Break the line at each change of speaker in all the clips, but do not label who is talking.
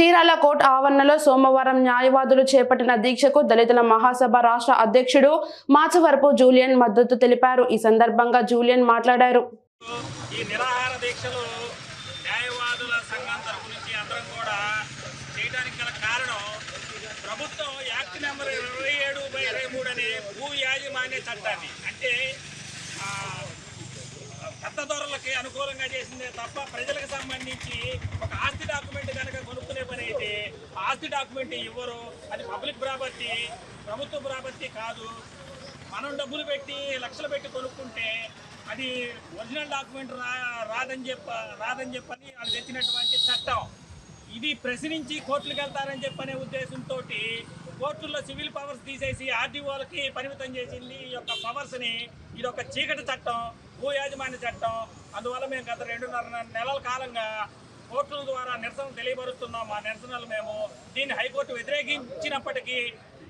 Chirala court ఆవరణలో సోమవారం న్యాయవాదులు చేపట్టిన దీక్షకు దళితుల మహాసభ రాష్ట్ర అధ్యక్షుడు మాచవరపు జూలియన్ మద్దతు తెలిపారు. ఈ సందర్భంగా జూలియన్ మాట్లాడారు.
ఈ నిరాహార దీక్షలు న్యాయవాదుల సంఘం తరపు నుంచి అందరం కూడా చేయడానికి గల కారణం ప్రభుత్వం యాక్ట్ నెంబర్ ఇరవై ఏడు బై ఇరవై మూడు అనే భూ యాజమాన్య చట్టాన్ని అంటే పెద్ద ధరలకి అనుకూలంగా చేసిందే తప్ప ప్రజలకు సంబంధించి ఒక ఆస్తి డాక్యుమెంట్ కనుక కొనుక్కునే పని అయితే ఆ డాక్యుమెంట్ ఇవ్వరు. అది పబ్లిక్ ప్రాపర్టీ ప్రభుత్వ ప్రాపర్టీ కాదు. మనం డబ్బులు పెట్టి లక్షలు పెట్టి కొనుక్కుంటే అది ఒరిజినల్ డాక్యుమెంట్ రా రాదని చెప్ప రాదని చెప్పని వాళ్ళు తెచ్చినటువంటి చట్టం. ఇది ప్రశ్నించి కోర్టులకు వెళ్తారని చెప్పనే ఉద్దేశంతో కోర్టుల్లో సివిల్ పవర్స్ తీసేసి ఆర్డీఓలకి పరిమితం చేసింది ఈ యొక్క పవర్స్ని ఇది ఒక చీకటి చట్టం భూ యాజమాన్య చట్టం. అందువల్ల మేము గత రెండున్నర నెలల కాలంగా కోర్టుల ద్వారా నిరసన తెలియపరుస్తున్నాం. మా నిరసనలు మేము దీన్ని హైకోర్టు వ్యతిరేకించినప్పటికీ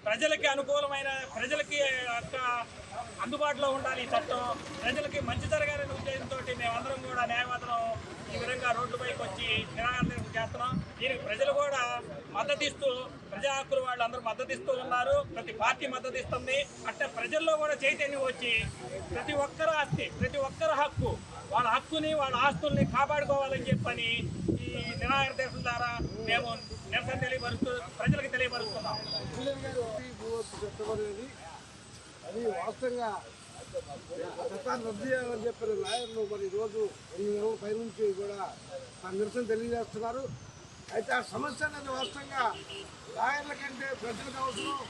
ప్రజలకి అనుకూలమైన ప్రజలకి యొక్క అందుబాటులో ఉండాలి ఈ చట్టం. ప్రజలకి మంచి జరగాలనే ఉద్దేశంతో మేమందరం కూడా న్యాయవాదం ఈ విధంగా రోడ్లపైకి వచ్చి నిరాకరణ చేస్తున్నాం. దీనికి ప్రజలు కూడా మద్దతిస్తూ ప్రజా హక్కులు వాళ్ళు అందరూ మద్దతిస్తూ ఉన్నారు. ప్రతి పార్టీ మద్దతిస్తుంది. అంటే ప్రజల్లో కూడా చైతన్యం వచ్చి ప్రతి ఒక్కరి ఆస్తి ప్రతి ఒక్కరి హక్కు వాళ్ళ హక్కుని వాళ్ళ ఆస్తుల్ని కాపాడుకోవాలని చెప్పని ఈ నిరాకరణ దేశం ద్వారా మేము నిరసన తెలియపరుస్తూ ప్రజలకు తెలియపరుస్తున్నాం.
అది వాస్తవంగా చట్టాన్ని రద్దు చేయాలని చెప్పిన లాయర్లు మరి ఈరోజు ఎనిమిది నెలల పైనుంచి కూడా ఆ నిరసన తెలియజేస్తున్నారు. అయితే ఆ సమస్య అనేది వాస్తవంగా లాయర్ల కంటే ప్రజలకు అవసరం.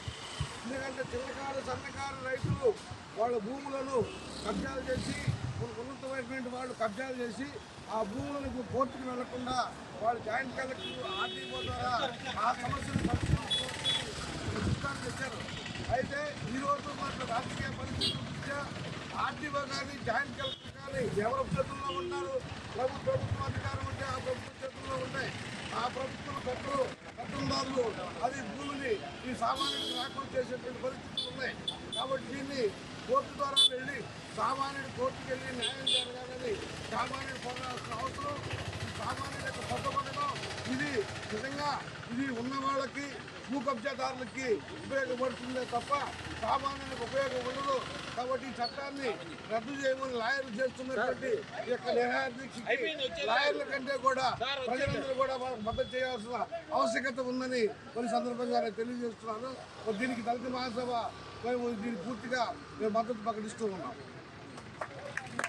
ఎందుకంటే చిన్నకారు సన్నకారు రైతులు వాళ్ళ భూములను కబ్జాలు చేసి కొన్ని ఉన్నతమైనటువంటి వాళ్ళు కబ్జాలు చేసి ఆ భూములకు కోర్టుకు వెళ్ళకుండా వాళ్ళు జాయింట్ కలెక్టర్ ఆర్డీఓ ద్వారా ఆ సమస్యను పరిష్కరించుకోవాలని ప్రభుత్వానికి అయితే ఈరోజు మన రాజకీయ పరిస్థితులు ఆర్టీఓ కానీ జాయింట్ కలెక్టర్ కానీ ఎవరి చేతుల్లో ఉన్నారు? ప్రభుత్వ ప్రభుత్వ అధికారం ఉంటే ఆ ప్రభుత్వ చేతుల్లో ఉంటాయి ఆ ప్రభుత్వం పెద్దలు పెత్తందారులు అది భూమిని ఈ సామాన్యుడికి రాకుండా చేసేటువంటి పరిస్థితులు ఉన్నాయి. కాబట్టి దీన్ని కోర్టు ద్వారా వెళ్ళి సామాన్యుడు కోర్టుకు వెళ్ళి న్యాయం జరగాలని సామాన్యుడు పొందాల్సిన అవసరం. ఈ సామాన్యుడు యొక్క ఇది నిజంగా ఇది ఉన్న వాళ్ళకి భూ కబ్జాదారులకి ఉపయోగపడుతుందే తప్ప సామాన్యులకు ఉపయోగం ఉండదు. కాబట్టి ఈ చట్టాన్ని రద్దు చేయమని లాయర్లు చేస్తున్నటువంటి ఈ యొక్క లాయర్ల కంటే కూడా ప్రజలందరూ కూడా వాళ్ళకి మద్దతు చేయాల్సిన ఆవశ్యకత ఉందని కొన్ని సందర్భంగా నేను తెలియజేస్తున్నాను. దీనికి దళిత మహాసభ మేము దీన్ని పూర్తిగా మేము మద్దతు ప్రకటిస్తూ ఉన్నాం.